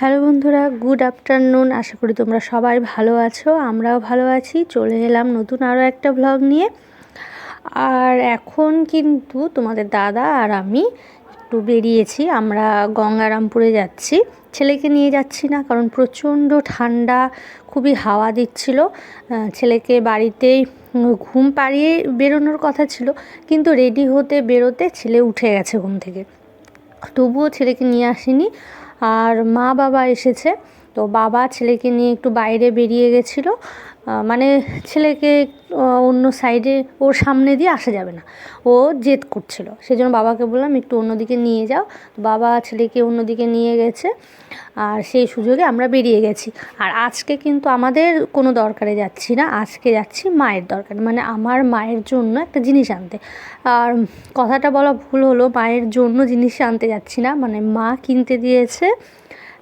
Hello বন্ধুরা, good afternoon. আশা করি তোমরা সবাই ভালো আছো, আমরাও ভালো আছি। চলে এলাম নতুন আরও একটা ব্লগ নিয়ে। আর এখন কিন্তু তোমাদের দাদা আর আমি একটু বেরিয়েছি, আমরা গঙ্গারামপুরে যাচ্ছি। ছেলেকে নিয়ে যাচ্ছি না, কারণ প্রচণ্ড ঠান্ডা, খুবই হাওয়া দিচ্ছিল। ছেলেকে বাড়িতেই ঘুম পাড়িয়ে বেরোনোর কথা ছিল, কিন্তু রেডি হতে বেরোতে ছেলে উঠে গেছে ঘুম থেকে। তবুও ছেলেকে নিয়ে আসিনি। আর মা বাবা এসেছে। তো বাবা ছেলেকে নিয়ে একটু বাইরে বেরিয়ে গেছিল। মানে ছেলেকে অন্য সাইডে ওর সামনে দিয়ে আসা যাবে না। ও জেদ করছিল। সেই জন্য বাবাকে বললাম, একটু অন্যদিকে নিয়ে যাও। বাবা ছেলেকে অন্যদিকে নিয়ে গেছে আর সেই সুযোগে আমরা বেরিয়ে গেছি। আর আজকে কিন্তু আমাদের কোনো দরকারে যাচ্ছি না। আজকে যাচ্ছি মায়ের দরকার। মানে আমার মায়ের জন্য একটা জিনিস আনতে। আর কথাটা বলা ভুল হলো, মায়ের জন্য জিনিস আনতে যাচ্ছি না। মানে মা কিনতে দিয়েছে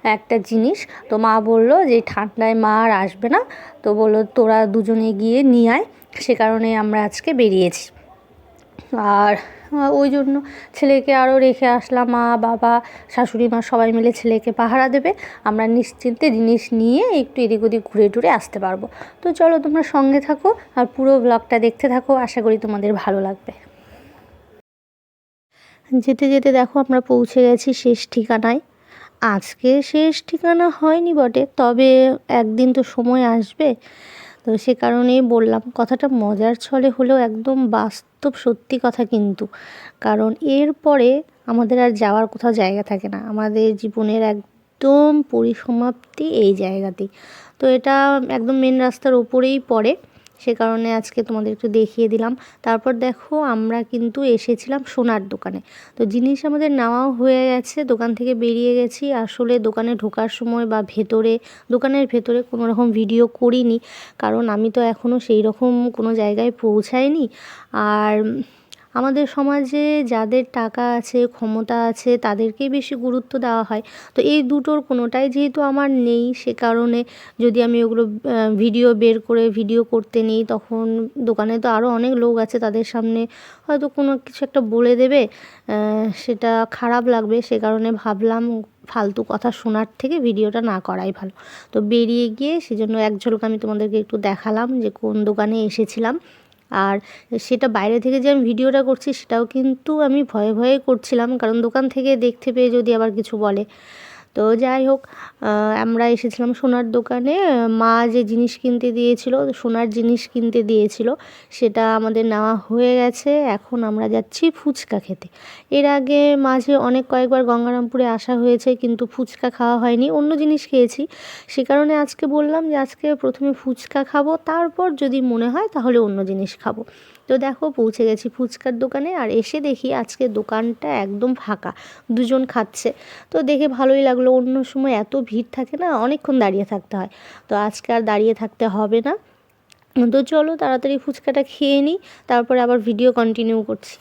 একটা জিনিস। তো মা বলল যে ঠান্ডায় মা আর আসবে না। তো বলল, তোরা দুজনে গিয়ে নিয়ে আয়, সে কারণে আমরা আজকে বেরিয়েছি। আর ওই জন্য ছেলেকে আরও রেখে আসলাম, মা, বাবা, শাশুড়ি মা সবাই মিলে ছেলেকে পাহারা দেবে। আমরা নিশ্চিন্তে জিনিস নিয়ে একটু এদিক ওদিক ঘুরে টুরে আসতে পারব। তো চলো তোমরা সঙ্গে থাকো আর পুরো ব্লগটা দেখতে থাকো, আশা করি তোমাদের ভালো লাগবে। যেতে যেতে দেখো আমরা পৌঁছে গেছি শেষ ঠিকানায়। আজকে শেষ ঠিকানা হয়নি বটে, তবে একদিন তো সময় আসবে। তো সে কারণেই বললাম, কথাটা মজার ছলে হলেও একদম বাস্তব সত্যি কথা কিন্তু। কারণ এরপরে আমাদের আর যাওয়ার কোথাও জায়গা থাকে না। আমাদের জীবনের একদম পরিসমাপ্তি এই জায়গাতেই। তো এটা একদম মেন রাস্তার ওপরেই পড়ে। সে কারণে আজকে তোমাদের একটু দেখিয়ে দিলাম। তারপর দেখো, আমরা কিন্তু এসেছিলাম সোনার দোকানে। তো জিনিস আমাদের নেওয়াও হয়ে গেছে, দোকান থেকে বেরিয়ে গেছি। আসলে দোকানে ঢোকার সময় বা ভেতরে, দোকানের ভেতরে কোনো রকম ভিডিও করিনি। কারণ আমি তো এখনও সেই রকম কোনো জায়গায় পৌঁছাইনি। আর আমাদের সমাজে যাদের টাকা আছে, ক্ষমতা আছে, তাদেরকেই বেশি গুরুত্ব দেওয়া হয়। তো এই দুটোর কোনোটাই যেহেতু আমার নেই, সে কারণে যদি আমি ওগুলো ভিডিও বের করে ভিডিও করতে নিই, তখন দোকানে তো আরও অনেক লোক আছে তাদের সামনে হয়তো কোনো কিছু একটা বলে দেবে সেটা খারাপ লাগবে। সে কারণে ভাবলাম ফালতু কথা শোনার থেকে ভিডিওটা না করাই ভালো। তো বেরিয়ে গিয়ে সেজন্য এক ঝলক আমি তোমাদেরকে একটু দেখালাম যে কোন দোকানে এসেছিলাম। আর সেটা বাইরে থেকে যে আমি ভিডিওটা করছি সেটাও কিন্তু আমি ভয়ে ভয়ে করছিলাম, কারণ দোকান থেকে দেখতে পেয়ে যদি আবার কিছু বলে। তো যাই হোক আমরা এসেছিলাম সোনার দোকানে। মা যে জিনিস কিনতে দিয়েছিল, সোনার জিনিস কিনতে দিয়েছিল, সেটা আমাদের নেওয়া হয়ে গেছে। এখন আমরা যাচ্ছি ফুচকা খেতে। এর আগে মাঝে অনেক কয়েকবার গঙ্গারামপুরে আসা হয়েছে, কিন্তু ফুচকা খাওয়া হয়নি। অন্য জিনিস খেয়েছি। সে কারণে আজকে বললাম যে, আজকে প্রথমে ফুচকা খাব, তারপর যদি মনে হয় তাহলে অন্য জিনিস খাব। তো দেখো, পৌঁছে গেছি ফুচকার দোকানে আর এসে দেখি আজকে দোকানটা একদম ফাঁকা, দুজন খাচ্ছে। তো দেখে ভালোই লাগল, অন্য সময় এত ভিড় থাকে না, অনেকক্ষণ দাঁড়িয়ে থাকতে হয়। তো আজকে আর দাঁড়িয়ে থাকতে হবে না। তো চলো তাড়াতাড়ি ফুচকাটা খেয়ে নিই, তারপরে আবার ভিডিও কন্টিনিউ করছি।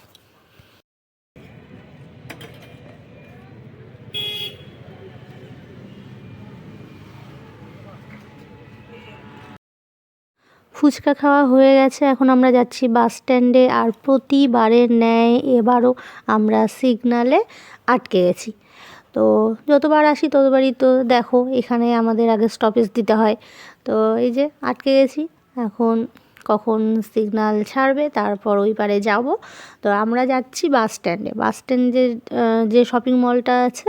ফুচকা খাওয়া হয়ে গেছে। এখন আমরা যাচ্ছি বাস স্ট্যান্ডে আর প্রতিবারের ন্যায় এবারও আমরা সিগনালে আটকে গেছি। তো যতবার আসি ততবারই তো দেখো এখানে আমাদের আগে স্টপেজ দিতে হয়। তো এই যে আটকে গেছি। এখন কখন সিগনাল ছাড়বে, তারপর ওই পারে যাব। তো আমরা যাচ্ছি বাস স্ট্যান্ডে। বাস স্ট্যান্ডে যে শপিং মলটা আছে,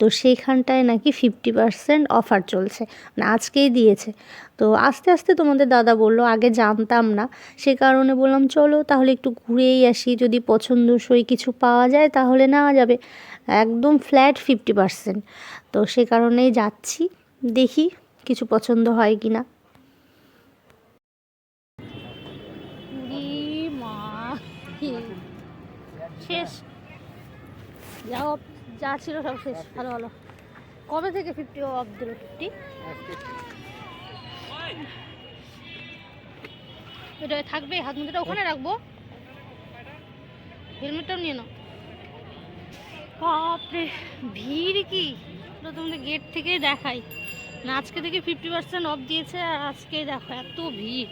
তো সেইখানটায় নাকি ফিফটি পার্সেন্ট অফার চলছে। মানে আজকেই দিয়েছে। তো আস্তে আস্তে তোমাদের দাদা বলল, আগে জানতাম না। সে কারণে বললাম, চলো তাহলে একটু ঘুরেই আসি। যদি পছন্দসই কিছু পাওয়া যায়, তাহলে নেওয়া যাবে। একদম ফ্ল্যাট ফিফটি পার্সেন্ট তো সে কারণেই যাচ্ছি। দেখি কিছু পছন্দ হয় কি না শেষ যা যা ছিল সব শেষ। ভালো ভালো। কবে থেকে ফিফটি অফ দিল ফিফটি এটা থাকবে হাত মুদ্রাটা ওখানে রাখব। হেলমেটটাও নিয়ে নাও। বাপরে, ভিড় কি? তোমাদের গেট থেকে দেখাই। না, আজকে থেকে ফিফটি পার্সেন্ট অফ দিয়েছে, আর আজকে দেখো এত ভিড়।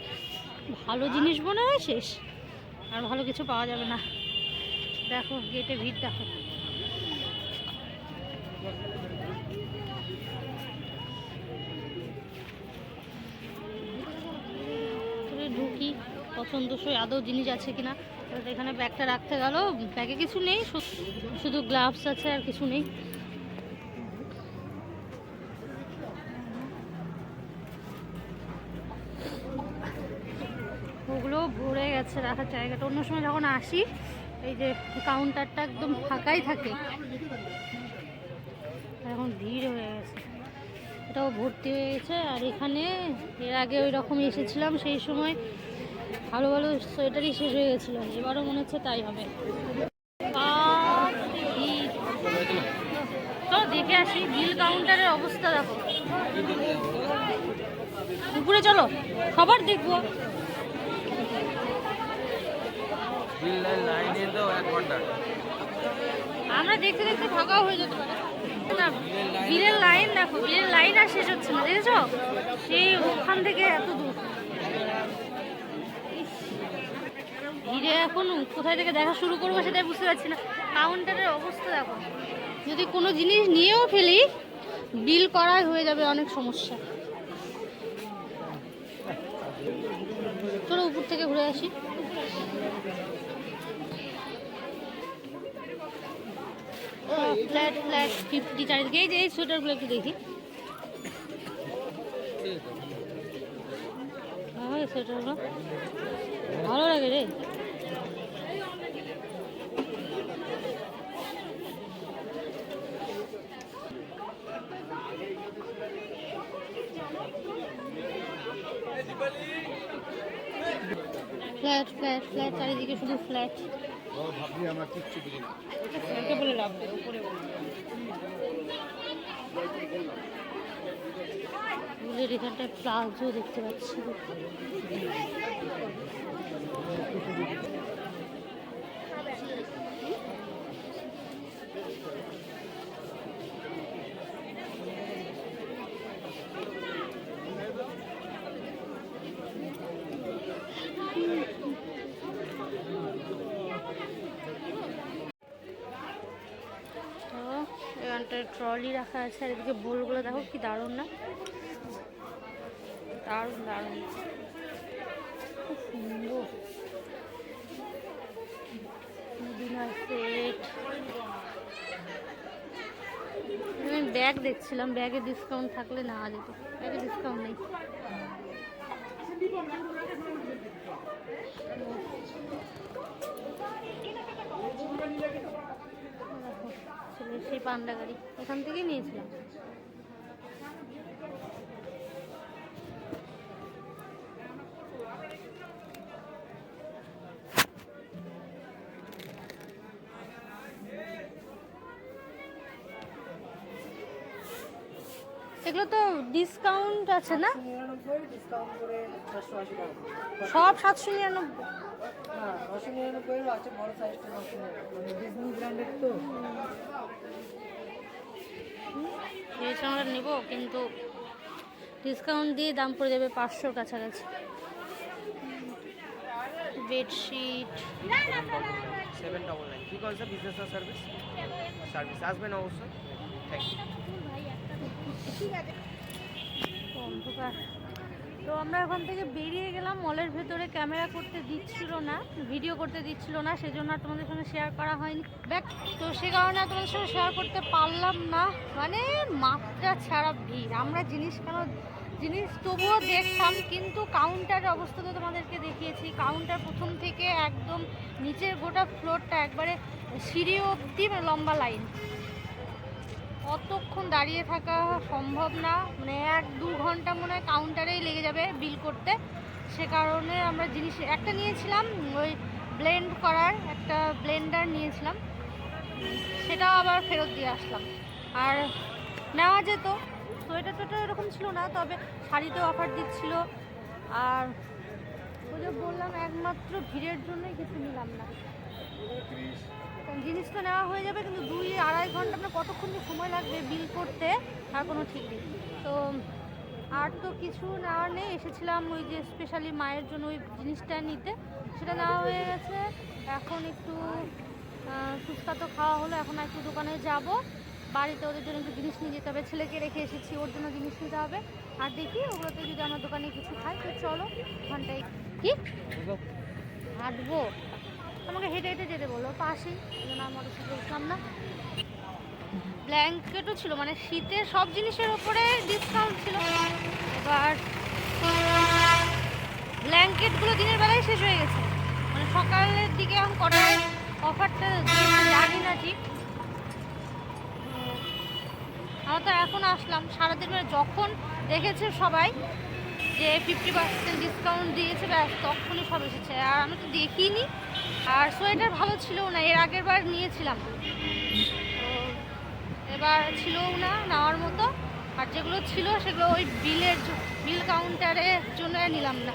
ভালো জিনিস মনে হয় শেষ। আর ভালো কিছু পাওয়া যাবে না। দেখো গেটে ভিড় দেখো। ঢুকি পছন্দসই আদৌ জিনিস আছে কিনা। এখানে ব্যাগটা রাখতে গেল, ব্যাগে কিছু নেই শুধু গ্লাভস আছে আর কিছু নেই। ওগুলো ভরে গেছে রাখার জায়গাটা। অন্য সময় যখন আসি, এই যে কাউন্টারটা একদম ফাঁকাই থাকে। এখন ভিড় হয়ে গেছে। এটাও ভর্তি হয়ে গেছে আর এখানে এর আগে ওই রকম এসেছিলাম সেই সময় ভালো ভালো সোয়েটারই শেষ হয়ে গেছিল। এবারও মনে হচ্ছে তাই হবে। চলো দেখে আসি বিল কাউন্টারের অবস্থা দেখো। উপরে চলো সবার দেখব। তো আমরা দেখতে দেখতে ফাঁকাও হয়ে যেতে পারে। না লাইন দেখো, বিলের লাইন আর শেষ হচ্ছে না, দেখেছ? সেই ওখান থেকে এত দূর। ভিড়ে এখন কোথায় থেকে দেখা শুরু করব সেটাই বুঝতে পারছি না। কাউন্টারের অবস্থা দেখো। যদি কোনো জিনিস নিয়েও ফেলি, বিল করাই হয়ে যাবে অনেক সমস্যা। চলো উপর থেকে ঘুরে আসি। ফ্ল্যাট ফ্ল্যাট, ফিফটি চারিদিকে। এই যে, এই সোয়েটারগুলো একটু দেখি। সোয়েটারগুলো। ভালো লাগে রে। ফ্ল্যাট ফ্ল্যাট ফ্ল্যাট, চারিদিকে শুধু ফ্ল্যাট। ভাবলি আমরা কিচ্ছু বুঝি না। স্যারকে বলে লাভ নেই, দেখতে পাচ্ছি তো এখানটায় ট্রলি রাখা আছে, আর এদিকে বোলগুলো দেখো কি দারুণ না? দারুণ দারুণ। খুব সুন্দর। ব্যাগ দেখছিলাম, ব্যাগে ডিসকাউন্ট থাকলে না যেত। ব্যাগে ডিসকাউন্ট নেই। সেই পান্ডা গাড়ি। এখান থেকেই নিয়েছিলাম। এগুলো তো ডিসকাউন্ট আছে না? সব সাতশো নিরানব্বই। না নশো নিরানব্বইয়েরও আছে বড় সাইজটা নশো মানে ডিজনি ব্র্যান্ডের তো। আমরা নেব কিন্তু ডিসকাউন্ট দিয়ে দাম পড়ে যাবে পাঁচশোর কাছাকাছি। বেডশিট। সেভেন ডবল নাইন কী করছে? বিজনেস আর সার্ভিস সার্ভিস আসবেন অবশ্যই? থ্যাংক ইউ অন্ধকার। তো আমরা ওখান থেকে বেরিয়ে গেলাম, মলের ভেতরে ক্যামেরা করতে দিচ্ছিল না, ভিডিও করতে দিচ্ছিল না, সেজন্য আর তোমাদের সঙ্গে শেয়ার করা হয়নি। ব্যাক তো সে কারণে আর তোমাদের সঙ্গে শেয়ার করতে পারলাম না। মানে মাত্রা ছাড়া ভিড়। আমরা জিনিস কেন, জিনিস তবুও দেখতাম, কিন্তু কাউন্টারের অবস্থা তো তোমাদেরকে দেখিয়েছি। কাউন্টার প্রথম থেকে একদম নিচের গোটা ফ্লোরটা একবারে সিঁড়ি অবধি লম্বা লাইন অতক্ষণ দাঁড়িয়ে থাকা সম্ভব না? মানে এক দু ঘণ্টা মনে হয় কাউন্টারেই লেগে যাবে বিল করতে। সে কারণে আমরা জিনিস, একটা নিয়েছিলাম, ওই ব্লেন্ড করার, একটা ব্লেন্ডার নিয়েছিলাম। সেটাও আবার ফেরত দিয়ে আসলাম। আর নেওয়া যেত। সোয়েটার টোয়েটার এরকম ছিল না, তবে শাড়িতে অফার দিচ্ছিল। আর ওই বললাম, একমাত্র ভিড়ের জন্যই কিছু নিলাম না। জিনিস তো নেওয়া হয়ে যাবে কিন্তু দুই আড়াই ঘণ্টা আপনার কতক্ষণ যে সময় লাগবে বিল করতে তার কোনো ঠিক নেই। তো আর তো কিছু নেওয়ার নেই এসেছিলাম ওই যে স্পেশালি মায়ের জন্য ওই জিনিসটা নিতে সেটা নেওয়া হয়ে গেছে। এখন একটু ফুচকা তো খাওয়া হলো এখন একটু দোকানে যাব। বাড়িতে ওদের জন্য একটু জিনিস নিয়ে যেতে হবে ছেলেকে রেখে এসেছি ওর জন্য জিনিস নিতে হবে। আর দেখি ওগুলোতে যদি আমার দোকানে কিছু খাই তো চলো ঘন্টায় কি? হাঁটবো। আমাকে হেঁটে হেঁটে যেতে বলল। পাশেই, এই জন্য আমার সাথে উঠলাম না। ব্ল্যাঙ্কেটও ছিল মানে শীতের সব জিনিসের ওপরে ডিসকাউন্ট ছিল। এবার ব্ল্যাঙ্কেটগুলো দিনের বেলায় শেষ হয়ে গেছে। মানে সকালের দিকে এখন কটা অফারটা জানি না ঠিক। আমরা তো এখন আসলাম। সারাদিন মানে যখন দেখেছে সবাই যে ফিফটি পার্সেন্ট ডিসকাউন্ট দিয়েছে, ব্যাস, তখনই সব এসেছে। আর আমি তো দেখিনি। আর সোয়েটার ভালো ছিল না, এর আগের বার নিয়েছিলাম। এবার ছিলও না, নেওয়ার মতো। আর যেগুলো ছিল, সেগুলো ওই বিলের বিল কাউন্টারের জন্য নিলাম না।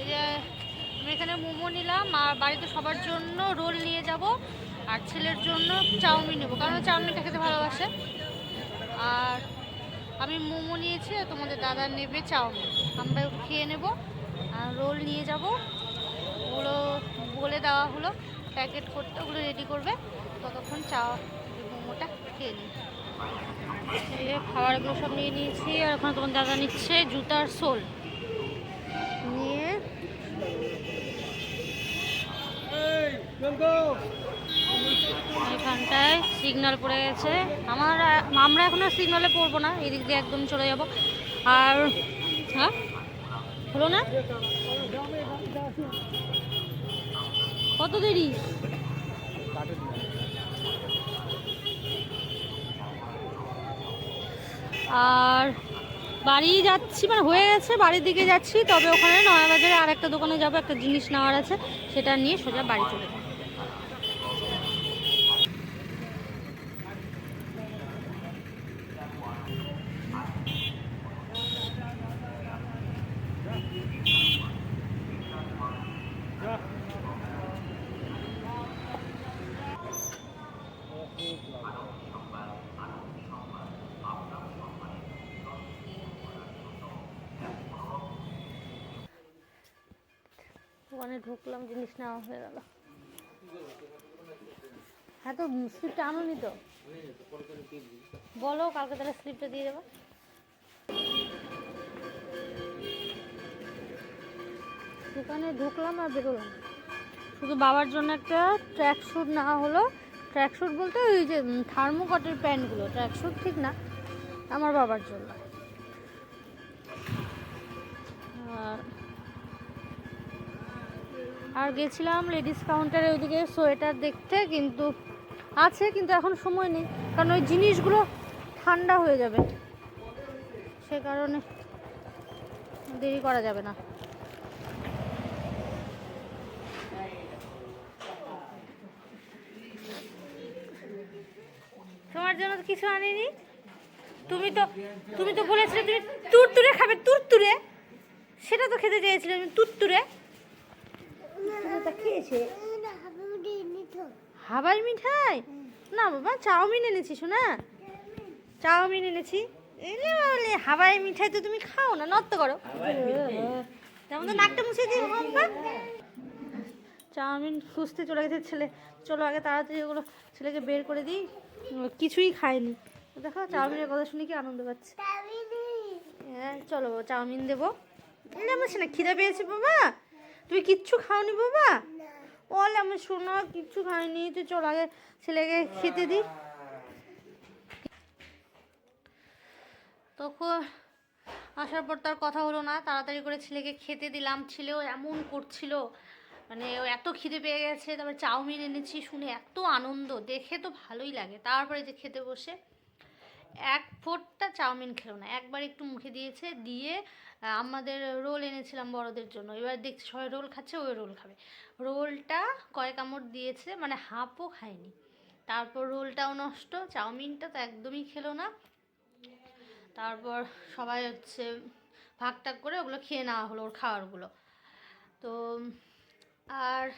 এই যে আমি এখানে মোমো নিলাম, আর বাড়িতে সবার জন্য রোল নিয়ে যাব, আর ছেলের জন্য চাউমিন নেব, কারণ চাউমিনটা খেতে ভালোবাসে। আর আমি মোমো নিয়েছি তোমাদের দাদা নেবে চাউমিন। আমরা খেয়ে নেব। আর রোল নিয়ে যাব। ওগুলো বলে দেওয়া হলো। প্যাকেট করতে, ওগুলো রেডি করবে। ততক্ষণ চা মোমোটা খেয়ে নিই খাবারগুলো সব নিয়ে নিয়েছি। আর ওখানে তোমার দাদা নিচ্ছে জুতার সোল। নিয়ে এখানটায় সিগনাল পড়ে গেছে। আমার, আমরা এখন আর সিগনালে পড়ব না, এদিক দিয়ে একদম চলে যাব। আর হ্যাঁ? হলো না? কত দেরি? আর, বাড়ি যাচ্ছি মানে হয়ে গেছে, বাড়ির দিকে যাচ্ছি, তবে ওখানে নয়া বাজারে আর একটা দোকানে যাব, একটা জিনিস নেওয়ার আছে, সেটা নিয়ে সোজা বাড়ি চলে যাব। দোকানে ঢুকলাম, জিনিস নেওয়া হয়ে গেল। হ্যাঁ তো স্লিপটা আনোনি তো? বলো, কালকে তাহলে স্লিপটা দিয়ে দেবো। দোকানে ঢুকলাম আর বেরোলাম। শুধু বাবার জন্য একটা ট্র্যাক স্যুট নেওয়া হলো। ট্র্যাক স্যুট বলতে ওই যে থার্মোকটের প্যান্টগুলো ট্র্যাক স্যুট ঠিক না, আমার বাবার জন্য। আর গেছিলাম লেডিস কাউন্টারে ওইদিকে সোয়েটার দেখতে, কিন্তু আছে, কিন্তু এখন সময় নেই। কারণ ওই জিনিসগুলো ঠান্ডা হয়ে যাবে। সে কারণে দেরি করা যাবে না। তোমার জন্য কিছু আনিনি? তুমি তো তুমি তো বলেছিলে তুমি তুরতুরে খাবে, তুরতুরে। সেটা তো খেতে চেয়েছিলে, তুমি তুরতুরে। খেয়েছে হাবাই মিঠাই? না বাবা চাউমিন এনেছি শোনা? চাউমিন এনেছি। হাবাই মিঠাই তো তুমি খাও না নত্য করো। তেমন তো নাকটা মুছে দিয়ে বাবা। চাউমিন খুঁজতে চলে গেছে ছেলে। চলো আগে তাড়াতাড়ি ওগুলো ছেলেকে বের করে দিই। কিছুই খায়নি। দেখো চাউমিনের কথা শুনে কি আনন্দ পাচ্ছে। হ্যাঁ চলো বাবা চাউমিন দেবো। আমার না খিদে পেয়েছে বাবা? তুমি কিচ্ছু খাওনি বাবা? ওলে আমার শোনো কিচ্ছু খাইনি তো চল আগে ছেলেকে খেতে দিই তখন আসার পর তার কথা হলো না, তাড়াতাড়ি করে ছেলেকে খেতে দিলাম, ছেলেও এমন করছিল। মানে ও এত খিদে পেয়ে গেছে, তারপরে চাউমিন এনেছি শুনে এত আনন্দ, দেখে তো ভালোই লাগে। তারপরে যে খেতে বসে এক ফোঁটটা চাউমিন খেলো না, একবার একটু মুখে দিয়েছে, দিয়ে আমাদের রোল এনেছিলাম বড়দের জন্য। এবার দেখছি সবাই রোল খাচ্ছে, ওই রোল খাবে। রোলটা কয়েক কামড় দিয়েছে মানে হাফও খায়নি। তারপর রোলটাও নষ্ট, চাউমিনটা তো একদমই খেলো না। তারপর সবাই হচ্ছে ভাগ টাগ করে ওগুলো খেয়ে নেওয়া হলো, ওর খাবারগুলো। তো, আর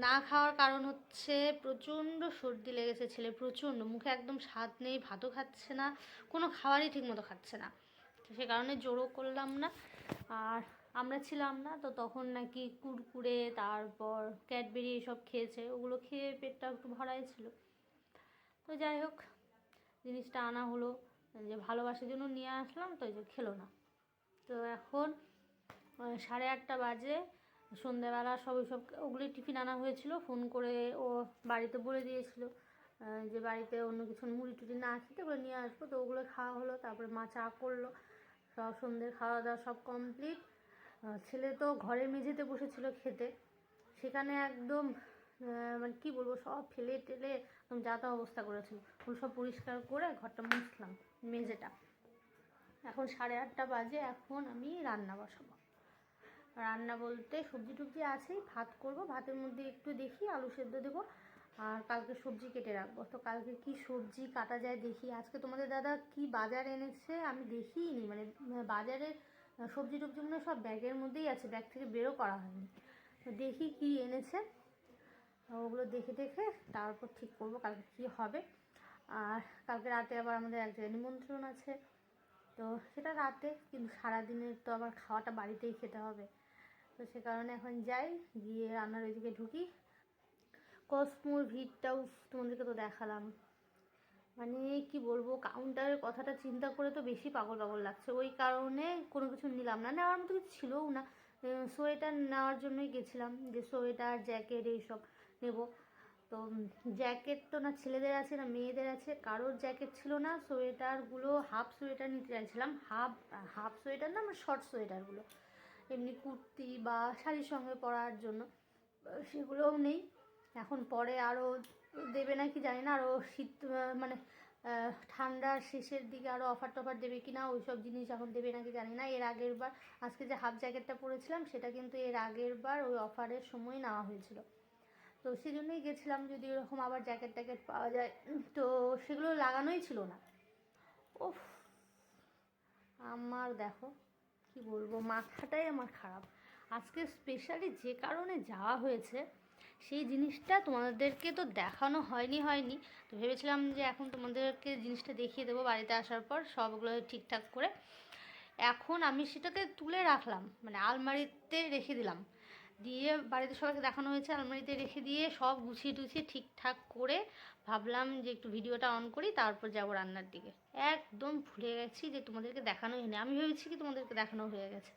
না খাওয়ার কারণ হচ্ছে প্রচণ্ড সর্দি লেগেছে ছেলে, প্রচণ্ড। মুখে একদম স্বাদ নেই, ভাতও খাচ্ছে না, কোনো খাবারই ঠিকমতো খাচ্ছে না। তো সে কারণে জোরও করলাম না। আর আমরা ছিলাম না, তো তখন নাকি কুরকুরে, তারপর ক্যাডবেরি এসব খেয়েছে, ওগুলো খেয়ে পেটটা একটু ভরাই ছিল। তো যাই হোক, জিনিসটা আনা হলো, যে ভালোবাসার জন্য নিয়ে আসলাম, তো এই যে খেলো না। তো এখন সাড়ে আটটা বাজে সন্ধ্যেবেলা সব ওইসব ওগুলি টিফিন আনা হয়েছিল, ফোন করে ও বাড়িতে বলে দিয়েছিল যে বাড়িতে অন্য কিছু মুড়ি টুড়ি না খেতে ওগুলো নিয়ে আসব, তো ওগুলো খাওয়া হলো, তারপরে মা চা করল সব সন্ধ্যে খাওয়া দাওয়া সব কমপ্লিট ছেলে তো ঘরের মেঝেতে বসেছিল খেতে। সেখানে একদম মানে কী বলব, সব ফেলে টেলে একদম যাতা অবস্থা করেছিল ওগুলো সব পরিষ্কার করে ঘরটা মুছলাম, মেঝেটা। এখন সাড়ে আটটা বাজে, এখন আমি রান্না বসাবো। রান্না বলতে সবজি টবজি আছেই, ভাত করব, ভাতের মধ্যে একটু দেখি, আলু সেদ্ধ দেবো। আর কালকে সবজি কেটে রাখব। তো কালকে কি সবজি কাটা যায় দেখি। আজকে তোমাদের দাদা কি বাজার এনেছে আমি দেখিইনি। মানে উম, বাজারে সবজি টবজি মনে সব ব্যাগের মধ্যেই আছে। ব্যাগ থেকে বেরো করা হয়নি। তো দেখি কি এনেছে। ওগুলো দেখে দেখে তারপর ঠিক করব কালকে কী হবে। আর কালকে রাতে আবার আমাদের এক জায়গায় নিমন্ত্রণ আছে। তো সেটা রাতে কিন্তু সারাদিনের তো আবার খাওয়াটা বাড়িতেই খেতে হবে। তো সে কারণে এখন যাই গিয়ে রান্নার ওইদিকে ঢুকি। কসমোর ভিড়টা উফ তোমাদেরকে তো দেখালাম। মানে কি বলব কাউন্টারের কথাটা চিন্তা করে তো বেশি পাগল পাগল লাগছে। ওই কারণে কোনো কিছু নিলাম না। নেওয়ার মতো কিছু ছিলও না। সোয়েটার নেওয়ার জন্যই গেছিলাম যে সোয়েটার, জ্যাকেট এইসব নেব। তো জ্যাকেট তো না ছেলেদের আছে না মেয়েদের আছে। কারোর জ্যাকেট ছিল না। সোয়েটারগুলো হাফ সোয়েটার নিতে চাইছিলাম। হাফ হাফ সোয়েটার না আমার শর্ট সোয়েটারগুলো। এমনি কুর্তি বা শাড়ির সঙ্গে পরার জন্য। সেগুলোও নেই। এখন পরে আরও দেবে নাকি জানি না আরও শীত মানে ঠান্ডার শেষের দিকে আরও অফার টফার দেবে কি না ওই সব জিনিস এখন দেবে নাকি জানি না। এর আগের বার, আজকে যে হাফ জ্যাকেটটা পরেছিলাম, সেটা কিন্তু এর আগের বার ওই অফারের সময় নেওয়া হয়েছিল। তো সেই জন্যই গেছিলাম, যদি ওরকম আবার জ্যাকেট ট্যাকেট পাওয়া যায়। তো সেগুলো লাগানোই ছিল না। ওফ আমার দেখো, কি বলব, মাথাটাই আমার খারাপ। আজকে স্পেশালি যে কারণে যাওয়া হয়েছে সেই জিনিসটা তোমাদেরকে তো দেখানো হয়নি হয়নি। তো ভেবেছিলাম যে এখন তোমাদেরকে জিনিসটা দেখিয়ে দেবো বাড়িতে আসার পর, সবগুলো ঠিকঠাক করে। এখন আমি সেটাকে তুলে রাখলাম মানে আলমারিতে রেখে দিলাম। দিয়ে বাড়িতে সবাইকে দেখানো হয়েছে, আলমারিতে রেখে দিয়ে সব গুছিয়ে টুছিয়ে ঠিকঠাক করে ভাবলাম যে একটু ভিডিওটা অন করি, তারপর যাব রান্নার দিকে। একদম ভুলে গেছি যে তোমাদেরকে দেখানোই হয়নি। আমি ভেবেছি কি তোমাদেরকে দেখানো হয়ে গেছে।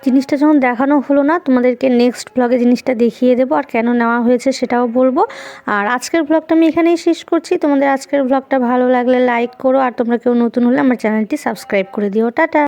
জিনিসটা যখন দেখানো হলো না, তোমাদেরকে নেক্সট ব্লগে জিনিসটা দেখিয়ে দেবো আর কেন নেওয়া হয়েছে সেটাও বলব। আর আজকের ব্লগটা আমি এখানেই শেষ করছি। তোমাদের আজকের ব্লগটা ভালো লাগলে লাইক করো আর তোমরা কেউ নতুন হলে আমার চ্যানেলটি সাবস্ক্রাইব করে দিও। টাটা!